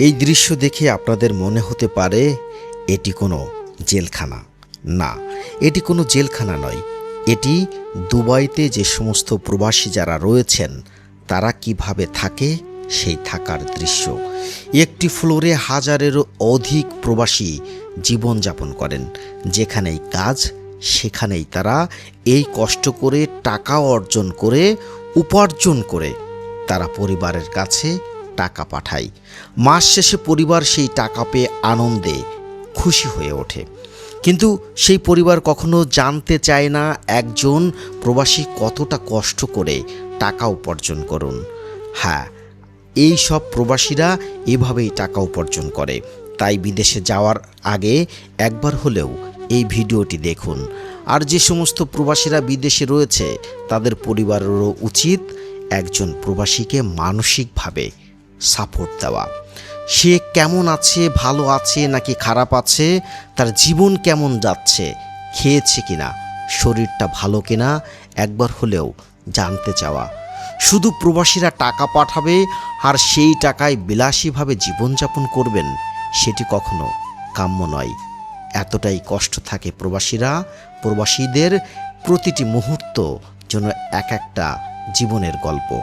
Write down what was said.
এই দৃশ্য দেখে আপনাদের মনে হতে পারে এটি কোনো জেলখানা। না, এটি কোনো জেলখানা নয়। এটি দুবাইতে যে সমস্ত প্রবাসী যারা রয়েছেন, তারা কীভাবে থাকে সেই থাকার দৃশ্য। একটি ফ্লোরে হাজারেরও অধিক প্রবাসী জীবনযাপন করেন। যেখানেই কাজ, সেখানেই তারা এই কষ্ট করে টাকা অর্জন করে, উপার্জন করে তারা পরিবারের কাছে টাকা পাঠায় মাস শেষে পরিবার সেই টাকা পেয়ে আনন্দে খুশি হয়ে ওঠে। কিন্তু সেই পরিবার কখনো জানতে চায় না একজন প্রবাসী কতটা কষ্ট করে টাকা উপার্জন করুন। হ্যাঁ এই সব প্রবাসীরা এভাবেই টাকা উপার্জন করে। তাই বিদেশে যাওয়ার আগে একবার হলেও এই ভিডিওটি দেখুন। আর যে সমস্ত প্রবাসীরা বিদেশে রয়েছে, তাদের পরিবারেরও উচিত একজন প্রবাসীকে মানসিকভাবে সাপোর্ট দেওয়া। সে কেমন আছে, ভালো আছে, নাকি খারাপ আছে, তার জীবন কেমন যাচ্ছে, খেয়েছে কিনা, শরীরটা ভালো কিনা, একবার হলেও জানতে চাওয়া। শুধু প্রবাসীরা টাকা পাঠাবে আর সেই টাকায় বিলাসীভাবে জীবনযাপন করবেন, সেটি কখনো কাম্য নয়। এতটাই কষ্ট থাকে প্রবাসীরা, প্রবাসীদের প্রতিটি মুহূর্ত যেন এক একটা জীবনের গল্প।